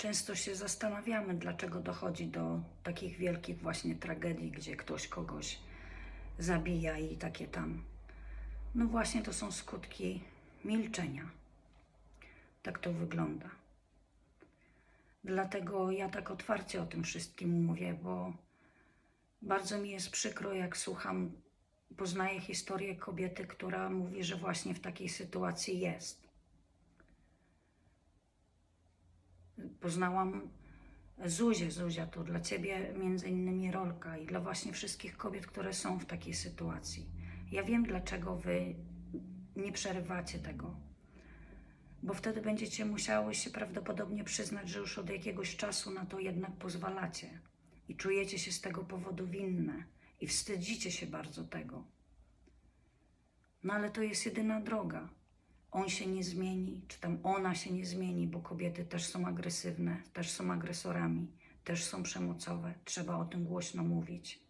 często się zastanawiamy, dlaczego dochodzi do takich wielkich właśnie tragedii, gdzie ktoś kogoś zabija i takie tam. No właśnie to są skutki milczenia. Tak to wygląda. Dlatego ja tak otwarcie o tym wszystkim mówię, bo bardzo mi jest przykro, jak słucham, poznaję historię kobiety, która mówi, że właśnie w takiej sytuacji jest. Poznałam Zuzię. Zuzia to dla Ciebie między innymi rolka i dla właśnie wszystkich kobiet, które są w takiej sytuacji. Ja wiem, dlaczego Wy nie przerywacie tego, bo wtedy będziecie musiały się prawdopodobnie przyznać, że już od jakiegoś czasu na to jednak pozwalacie i czujecie się z tego powodu winne i wstydzicie się bardzo tego. No ale to jest jedyna droga. On się nie zmieni, czy tam ona się nie zmieni, bo kobiety też są agresywne, też są agresorami, też są przemocowe. Trzeba o tym głośno mówić.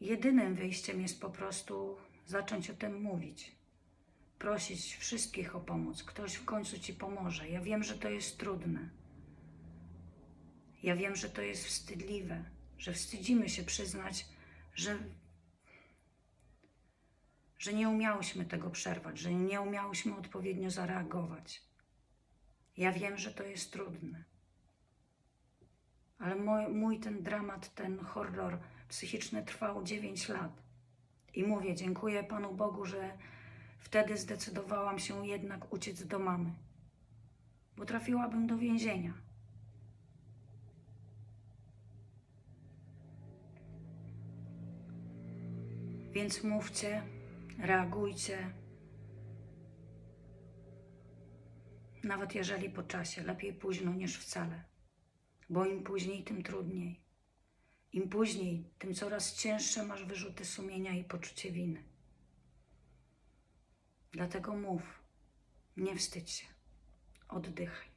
Jedynym wyjściem jest po prostu zacząć o tym mówić. Prosić wszystkich o pomoc. Ktoś w końcu ci pomoże. Ja wiem, że to jest trudne. Ja wiem, że to jest wstydliwe, że wstydzimy się przyznać, że, że nie umiałyśmy tego przerwać, że nie umiałyśmy odpowiednio zareagować. Ja wiem, że to jest trudne. Ale mój, mój ten dramat, ten horror psychiczny trwał 9 lat. I mówię, dziękuję Panu Bogu, że wtedy zdecydowałam się jednak uciec do mamy, bo trafiłabym do więzienia. Więc mówcie, reagujcie. Nawet jeżeli po czasie, lepiej późno niż wcale, bo im później, tym trudniej. Im później, tym coraz cięższe masz wyrzuty sumienia i poczucie winy. Dlatego mów, nie wstydź się, oddychaj.